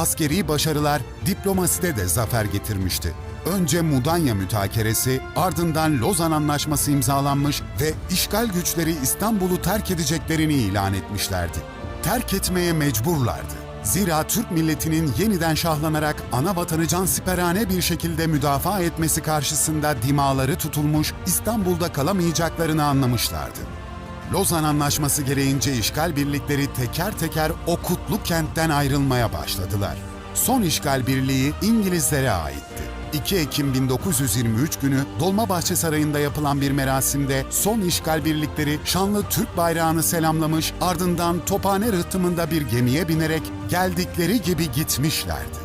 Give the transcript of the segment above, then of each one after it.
Askeri başarılar diplomaside de zafer getirmişti. Önce Mudanya mütakeresi, ardından Lozan Anlaşması imzalanmış ve işgal güçleri İstanbul'u terk edeceklerini ilan etmişlerdi. Terk etmeye mecburlardı. Zira Türk milletinin yeniden şahlanarak ana vatanı cansiperane bir şekilde müdafaa etmesi karşısında dimaları tutulmuş, İstanbul'da kalamayacaklarını anlamışlardı. Lozan Anlaşması gereğince işgal birlikleri teker teker o kutlu kentten ayrılmaya başladılar. Son işgal birliği İngilizlere aitti. 2 Ekim 1923 günü Dolmabahçe Sarayı'nda yapılan bir merasimde son işgal birlikleri şanlı Türk bayrağını selamlamış, ardından Tophane rıhtımında bir gemiye binerek geldikleri gibi gitmişlerdi.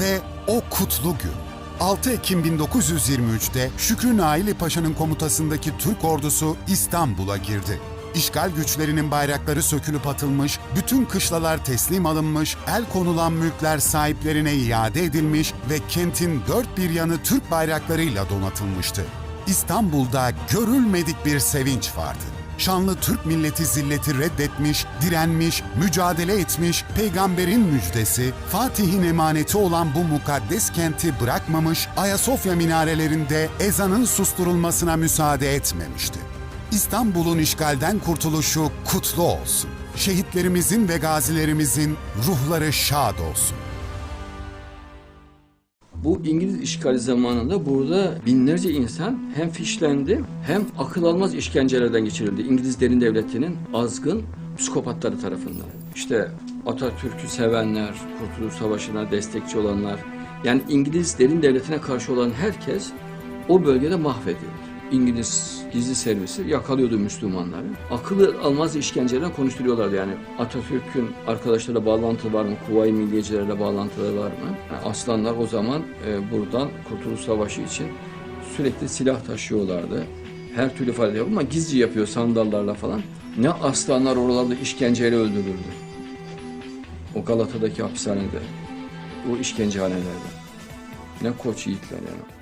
Ve o kutlu gün 6 Ekim 1923'te Şükrü Naili Paşa'nın komutasındaki Türk ordusu İstanbul'a girdi. İşgal güçlerinin bayrakları sökülüp atılmış, bütün kışlalar teslim alınmış, el konulan mülkler sahiplerine iade edilmiş ve kentin dört bir yanı Türk bayraklarıyla donatılmıştı. İstanbul'da görülmedik bir sevinç vardı. Şanlı Türk milleti zilleti reddetmiş, direnmiş, mücadele etmiş, peygamberin müjdesi, Fatih'in emaneti olan bu mukaddes kenti bırakmamış, Ayasofya minarelerinde ezanın susturulmasına müsaade etmemişti. İstanbul'un işgalden kurtuluşu kutlu olsun. Şehitlerimizin ve gazilerimizin ruhları şad olsun. Bu İngiliz işgali zamanında burada binlerce insan hem fişlendi hem akıl almaz işkencelerden geçirildi. İngiliz derin devletinin azgın psikopatları tarafından. İşte Atatürk'ü sevenler, Kurtuluş Savaşı'na destekçi olanlar, yani İngiliz derin devletine karşı olan herkes o bölgede mahvedildi. İngiliz gizli servisi yakalıyordu Müslümanları. Akıllı almaz işkencelerden konuşturuyorlardı yani. Atatürk'ün arkadaşlarıyla bağlantıları var mı? Kuvayi milliyecilerle bağlantıları var mı? Yani aslanlar o zaman e, buradan Kurtuluş Savaşı için sürekli silah taşıyorlardı. Her türlü faaliyet yapıyor ama gizli yapıyor sandallarla falan. Ne aslanlar oralarda işkenceyle öldürüldü. O Galata'daki hapishanede. O işkencehanelerde. Ne koç yiğitler yani.